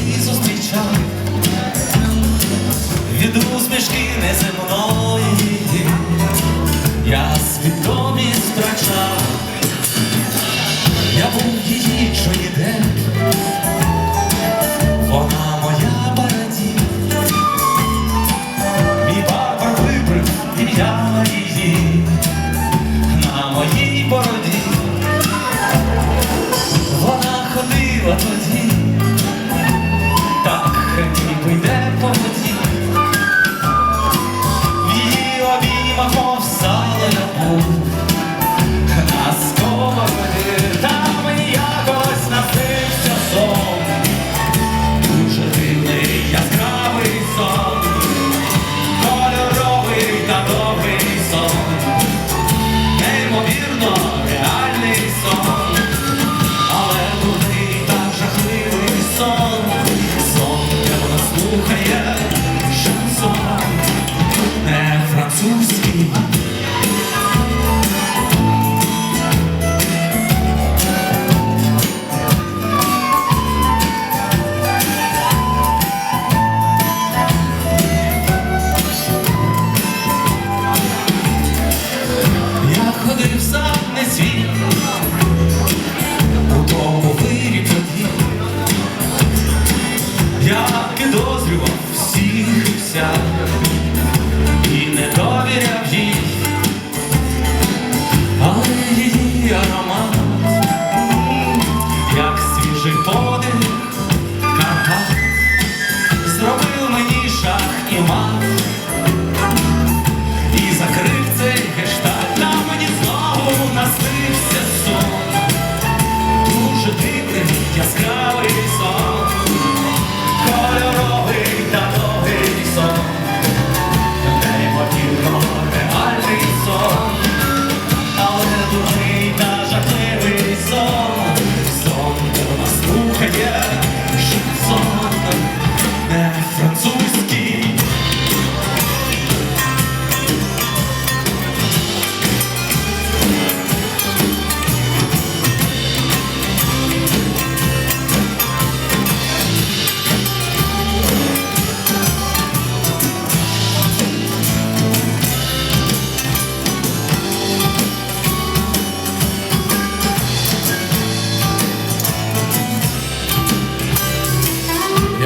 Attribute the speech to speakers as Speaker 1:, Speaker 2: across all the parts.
Speaker 1: її зустрічав, від усмішки неземної, я свідомість втрачав, я був її чоїдем, вона моя параді, мій папа вибрив ім'я її на моїй бороді, вона ходила тоді.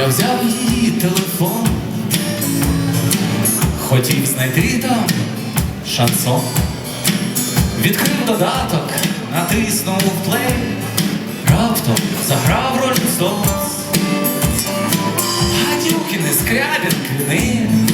Speaker 1: Я взяв її телефон, хотів знайти там шансон, відкрив додаток, натиснув плей, раптом заграв роль стос, гадюки не скрябін квіни.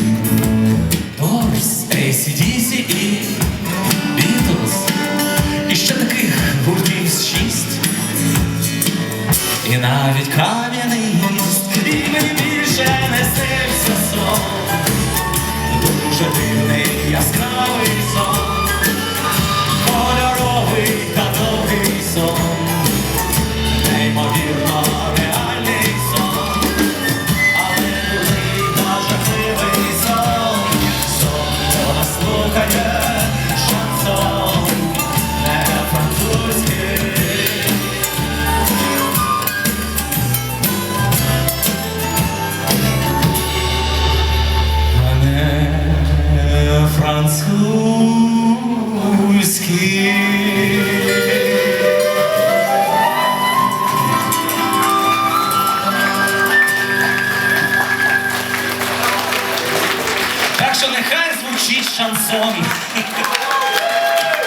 Speaker 1: французький. Так що нехай звучить шансон.